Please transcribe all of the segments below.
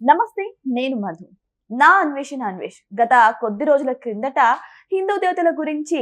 నమస్తే నేను మధు. నా అన్వేషణ అన్వేష్. గత కొద్ది రోజుల క్రిందట హిందూ దేవతల గురించి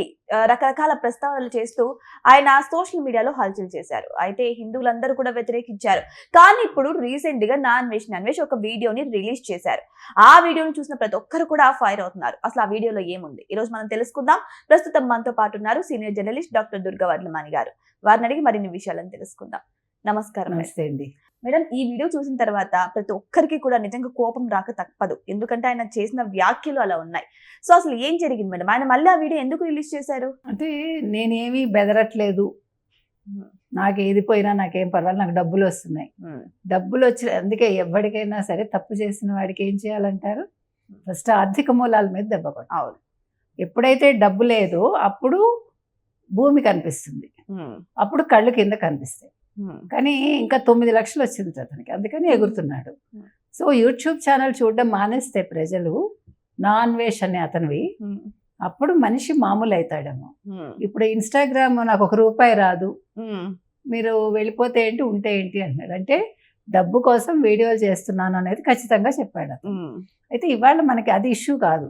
రకరకాల ప్రస్తావనలు చేస్తూ ఆయన సోషల్ మీడియాలో హల్చల్ చేశారు. అయితే హిందువులందరూ కూడా వ్యతిరేకించారు. కానీ ఇప్పుడు రీసెంట్గా నా అన్వేషణ అన్వేష్ ఒక వీడియోని రిలీజ్ చేశారు. ఆ వీడియోని చూసిన ప్రతి ఒక్కరు కూడా ఫైర్ అవుతున్నారు. అసలు ఆ వీడియోలో ఏముంది? ఈ రోజు మనం తెలుసుకుందాం. ప్రస్తుతం మనతో పాటు ఉన్నారు senior journalist doctor Durga Varlamani గారు. వారిని అడిగి మరిన్ని విషయాలను తెలుసుకుందాం. నమస్కారం నమస్తే అండి. మేడం ఈ వీడియో చూసిన తర్వాత ప్రతి ఒక్కరికి కూడా నిజంగా కోపం రాక తప్పదు. ఎందుకంటే ఆయన చేసిన వ్యాఖ్యలు అలా ఉన్నాయి. సో అసలు ఏం జరిగింది మేడం? ఆయన మళ్ళీ ఆ వీడియో ఎందుకు రిలీజ్ చేశారు? అంటే నేనేమీ బెదరట్లేదు. నాకు ఏది పోయినా నాకేం పర్వాలేదు. నాకు డబ్బులు వస్తున్నాయి. డబ్బులు వచ్చి అందుకే ఎవరికైనా సరే తప్పు చేసిన వాడికి ఏం చేయాలంటారు? ఫస్ట్ ఆర్థిక మూలాల మీద దెబ్బ అవును. ఎప్పుడైతే డబ్బు లేదో అప్పుడు భూమి కనిపిస్తుంది. అప్పుడు కళ్ళు కింద కనిపిస్తాయి. కానీ ఇంకా తొమ్మిది లక్షలు వచ్చింది అతనికి. అందుకని ఎగురుతున్నాడు. సో యూట్యూబ్ ఛానల్ చూడడం మానేస్తే ప్రజలు నాన్ వేష్ అనే అతనివి అప్పుడు మనిషి మామూలు అవుతాడేమో ఇప్పుడు ఇన్స్టాగ్రామ్ నాకు ఒక రూపాయి రాదు. మీరు వెళ్ళిపోతే ఏంటి ఉంటే ఏంటి అంటున్నాడు. అంటే డబ్బు కోసం వీడియోలు చేస్తున్నాను అనేది ఖచ్చితంగా చెప్పాడు అతను. అయితే ఇవాళ మనకి అది ఇష్యూ కాదు.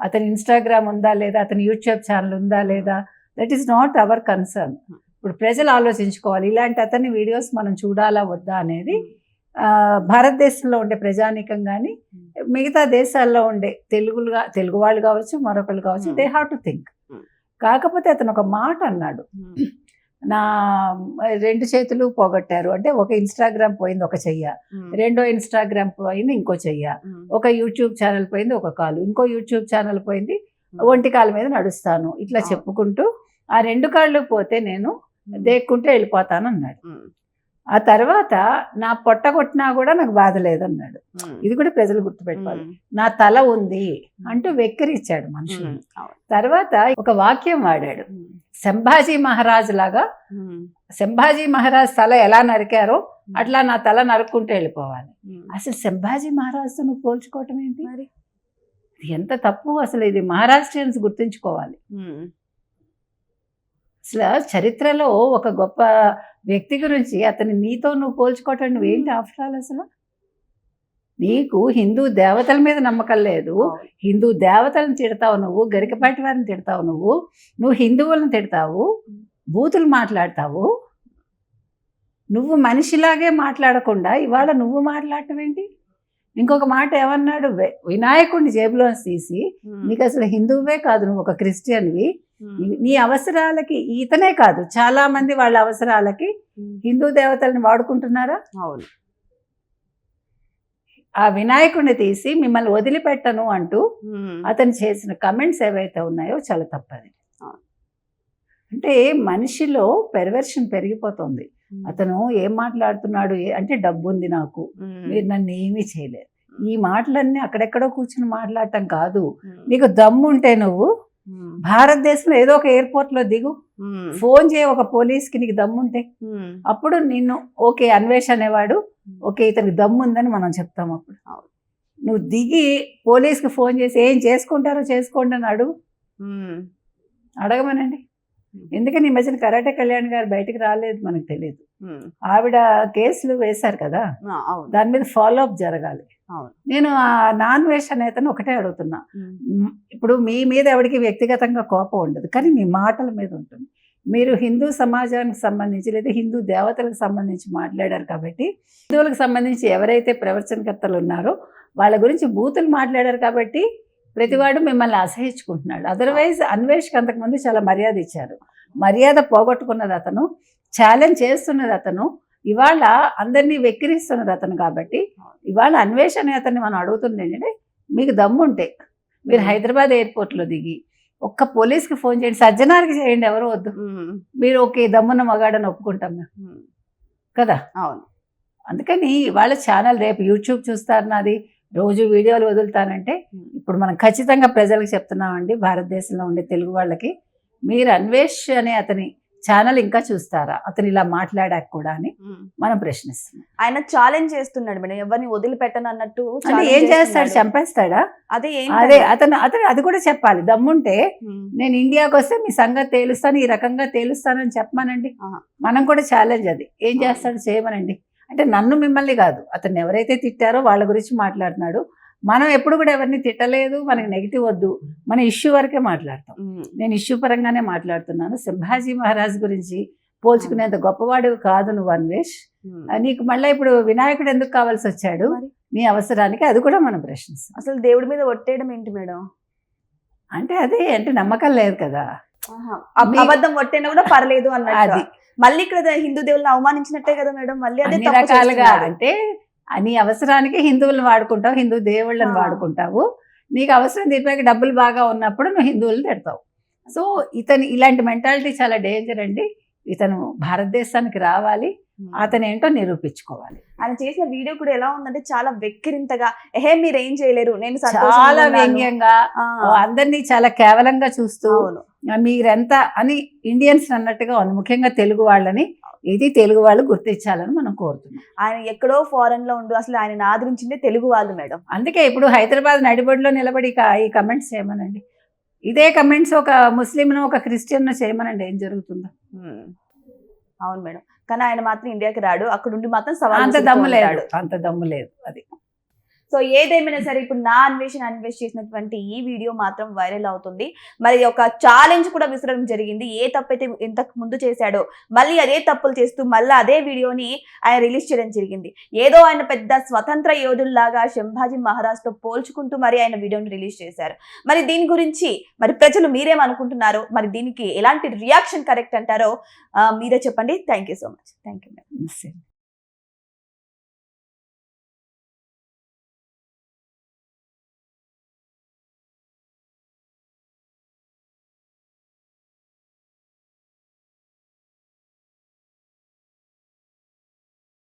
అతని ఇన్స్టాగ్రామ్ ఉందా లేదా అతని యూట్యూబ్ ఛానల్ ఉందా లేదా that is not our concern. ఇప్పుడు ప్రజలు ఆలోచించుకోవాలి. ఇలాంటి అతని వీడియోస్ మనం చూడాలా వద్దా అనేది భారతదేశంలో ఉండే ప్రజానీకం కానీ మిగతా దేశాల్లో ఉండే తెలుగులుగా తెలుగు వాళ్ళు కావచ్చు మరొకళ్ళు కావచ్చు. They have to think. కాకపోతే అతను ఒక మాట అన్నాడు. నా రెండు చేతులు పోగొట్టారు. అంటే ఒక ఇన్స్టాగ్రామ్ పోయింది ఒక చెయ్య. రెండో ఇన్స్టాగ్రామ్ పోయింది ఇంకో చెయ్య. ఒక యూట్యూబ్ ఛానల్ పోయింది ఒక కాలు. ఇంకో యూట్యూబ్ ఛానల్ పోయింది ఒంటి కాలు మీద నడుస్తాను. ఇట్లా. చెప్పుకుంటూ ఆ రెండు కాళ్ళు పోతే నేను దేక్కుంటే వెళ్ళిపోతాను అన్నాడు ఆ తర్వాత నా పొట్ట కొట్టినా కూడా నాకు బాధ లేదన్నాడు. ఇది కూడా ప్రజలు గుర్తుపెట్టుకోవాలి. నా తల ఉంది అంటూ వెక్కిరిచ్చాడు మనుషులు తర్వాత ఒక వాక్యం వాడాడు. సంభాజీ మహారాజ్ లాగా సంభాజీ మహారాజ్ తల ఎలా నరికారో అట్లా నా తల నరుక్కుంటూ వెళ్ళిపోవాలి. అసలు సంభాజీ మహారాజ్తో నువ్వు పోల్చుకోవటం ఏంటి? మరి? ఎంత తప్పు అసలు ఇది మహారాష్ట్రియన్స్ గుర్తుంచుకోవాలి. అసలు చరిత్రలో ఒక గొప్ప వ్యక్తి గురించి అతని నీతో నువ్వు పోల్చుకోవటం నువ్వేంటి ఆఫ్టర్ ఆల్ అసలు? నీకు హిందూ దేవతల మీద నమ్మకం లేదు. హిందూ దేవతలను తిడతావు నువ్వు గరికపాటి వారిని తిడతావు నువ్వు నువ్వు హిందువులను తిడతావు బూతులు మాట్లాడతావు. నువ్వు మనిషిలాగే మాట్లాడకుండా ఇవాళ నువ్వు మాట్లాడటం ఏంటి? ఇంకొక మాట ఏమన్నాడు? "వె- వినాయకుడిని జేబులో తీసి నీకు అసలు హిందువువే కాదు నువ్వు ఒక క్రిస్టియన్వి నీ- అవసరాలకి ఇతనే కాదు చాలా మంది వాళ్ళ అవసరాలకి హిందూ దేవతల్ని వాడుకుంటున్నారా? అవును. ఆ వినాయకుడిని తీసి మిమ్మల్ని వదిలిపెట్టను అంటూ అతను చేసిన కమెంట్స్ ఏవైతే ఉన్నాయో చాలా తప్పది. అంటే మనిషిలో పెర్వర్షన్ పెరిగిపోతుంది. అతను ఏం మాట్లాడుతున్నాడు? అంటే డబ్బు ఉంది నాకు మీరు నన్ను ఏమీ చేయలేరు ఈ మాటలన్నీ అక్కడెక్కడో కూర్చుని మాట్లాడటం కాదు. నీకు దమ్ము ఉంటే నువ్వు భారతదేశంలో ఏదో ఒక ఎయిర్పోర్ట్లో దిగు ఫోన్ చేయ ఒక పోలీస్కి నీకు దమ్ముంటే. అప్పుడు నిన్ను ఓకే అన్వేష్ అనేవాడు ఓకే ఇతనికి దమ్ము ఉందని మనం చెప్తాం అప్పుడు. నువ్వు దిగి పోలీస్కి ఫోన్ చేసి ఏం చేసుకుంటారో చేసుకోండి అని అడుగు. అడగమనండి. ఎందుకని ఈ మధ్యన కరాటే కళ్యాణ్ గారు బయటికి రాలేదు మనకు తెలియదు ఆవిడ కేసులు వేశారు కదా. దాని మీద ఫాలో అప్ జరగాలి. నేను ఆ నాన్ వేష్ అనేతను ఒకటే అడుగుతున్నా. ఇప్పుడు మీ మీద ఎవరికి వ్యక్తిగతంగా కోపం ఉండదు కానీ మీ మాటల మీద ఉంటుంది. మీరు హిందూ సమాజానికి సంబంధించి లేదా హిందూ దేవతలకు సంబంధించి మాట్లాడారు కాబట్టి హిందువులకు సంబంధించి ఎవరైతే ప్రవచనకర్తలు ఉన్నారో వాళ్ళ గురించి బూతులు మాట్లాడారు కాబట్టి ప్రతివాడు మిమ్మల్ని అసహించుకుంటున్నాడు. అదర్వైజ్ అన్వేష్కి అంతకుముందు చాలా మర్యాద ఇచ్చారు. మర్యాద పోగొట్టుకున్నది అతను ఛాలెంజ్ చేస్తున్నది అతను ఇవాళ అందరినీ వెక్కిరిస్తున్నది అతను కాబట్టి ఇవాళ అన్వేష్ అనే అతన్ని మనం అడుగుతుంది ఏంటంటే మీకు దమ్ముంటే మీరు హైదరాబాద్ ఎయిర్పోర్ట్లో దిగి ఒక్క పోలీస్కి ఫోన్ చేయండి సజ్జనారికి చేయండి ఎవరు వద్దు. మీరు ఓకే దమ్మున్న మగాడని ఒప్పుకుంటాం మేము కదా? అవును. అందుకని ఇవాళ ఛానల్ రేపు యూట్యూబ్ చూస్తారు నాది రోజు వీడియోలు వదులుతానంటే ఇప్పుడు మనం ఖచ్చితంగా ప్రజలకు చెప్తున్నామండి భారతదేశంలో ఉండే తెలుగు వాళ్ళకి మీరు అన్వేష్ అనే అతని ఛానల్ ఇంకా చూస్తారా? అతను ఇలా మాట్లాడాక కూడా అని మనం ప్రశ్నిస్తున్నాం. ఆయన ఛాలెంజ్ చేస్తున్నాడు మేడం. ఎవరిని వదిలిపెట్టను అన్నట్టు అంటే ఏం చేస్తాడు. చంపేస్తాడా? అదే అదే అతను అతను అది కూడా చెప్పాలి. దమ్ముంటే. నేను ఇండియాకి వస్తే మీ సంగతి తేలుస్తాను ఈ రకంగా తేలుస్తానని చెప్పమనండి. మనం కూడా ఛాలెంజ్ అది. ఏం చేస్తాడు చేయమనండి. అంటే నన్ను మిమ్మల్ని కాదు. అతను ఎవరైతే తిట్టారో వాళ్ళ గురించి మాట్లాడుతున్నాడు. మనం ఎప్పుడు కూడా ఎవరిని తిట్టలేదు మనకి నెగిటివ్ వద్దు. మన ఇష్యూ వరకే మాట్లాడతాం. నేను ఇష్యూ పరంగానే మాట్లాడుతున్నాను. సంభాజీ మహారాజ్ గురించి పోల్చుకునేంత గొప్పవాడు కాదు నువ్వు అన్వేష్. నీకు మళ్ళీ ఇప్పుడు వినాయకుడు ఎందుకు కావాల్సి వచ్చాడు? నీ అవసరానికి అది కూడా మనం ప్రశ్నిస్తాం. అసలు దేవుడి మీద ఒట్టేయడం ఏంటి మేడం? అంటే అదే అంటే నమ్మకం లేదు కదా. అబద్ధం ఒట్టైనా కూడా పర్లేదు అన్నట్టు. అది. మళ్ళీ ఇక్కడ హిందూ దేవుళ్ళని అవమానించినట్టే కదా మేడం. మళ్ళీ అదే రకాలుగా. అంటే నీ అవసరానికి హిందువులను వాడుకుంటావు హిందూ దేవుళ్ళని. వాడుకుంటావు. నీకు అవసరం తీర్పాక డబ్బులు బాగా ఉన్నప్పుడు నువ్వు హిందువులను తిడతావు. సో ఇతను ఇలాంటి మెంటాలిటీ చాలా డేంజర్ అండి. ఇతను భారతదేశానికి రావాలి. అతను ఏంటో నిరూపించుకోవాలి. ఆయన చేసిన వీడియో కూడా ఎలా ఉందంటే చాలా వెక్కిరింతగా ఎహే మీరు ఏం చేయలేరు నేను చాలా. వ్యంగ్యంగా అందరినీ చాలా కేవలంగా చూస్తూ మీరెంత అని ఇండియన్స్ అన్నట్టుగా ఉంది ముఖ్యంగా తెలుగు వాళ్ళని ఇది తెలుగు వాళ్ళు గుర్తించాలని మనం కోరుతున్నాం. ఆయన ఎక్కడో ఫారెన్లో ఉండు అసలు ఆయన ఆదరించిందే తెలుగు వాళ్ళు మేడం. అందుకే ఇప్పుడు హైదరాబాద్ నడిబడిలో నిలబడి ఈ కమెంట్స్ చేయమనండి. ఇదే కమెంట్స్ ఒక ముస్లింను ఒక క్రిస్టియన్ చేయమనండి ఏం జరుగుతుందో. అవును మేడం. కానీ ఆయన మాత్రం ఇండియాకి రాడు. అక్కడ ఉండి మాత్రం సవాల్ అంత దమ్ము లేదు. అంత దమ్ము లేదు. అది సో ఏదేమైనా సరే ఇప్పుడు నా అన్వేషణ అన్వేష్ చేసినటువంటి ఈ వీడియో మాత్రం వైరల్ అవుతుంది. మరి ఒక ఛాలెంజ్ కూడా విసరడం జరిగింది. ఏ తప్పైతే ఇంతకు ముందు చేశాడో మళ్ళీ అదే తప్పులు చేస్తూ మళ్ళీ అదే వీడియోని ఆయన రిలీజ్ చేయడం జరిగింది. ఏదో ఆయన పెద్ద స్వతంత్ర యోధుల్లాగా శంభాజీ మహారాజ్తో పోల్చుకుంటూ మరి ఆయన వీడియోని రిలీజ్ చేశారు. మరి దీని గురించి మరి ప్రజలు మీరేమనుకుంటున్నారో? మరి దీనికి ఎలాంటి రియాక్షన్ కరెక్ట్ అంటారో మీరే చెప్పండి. Thank you so much thank you సరే.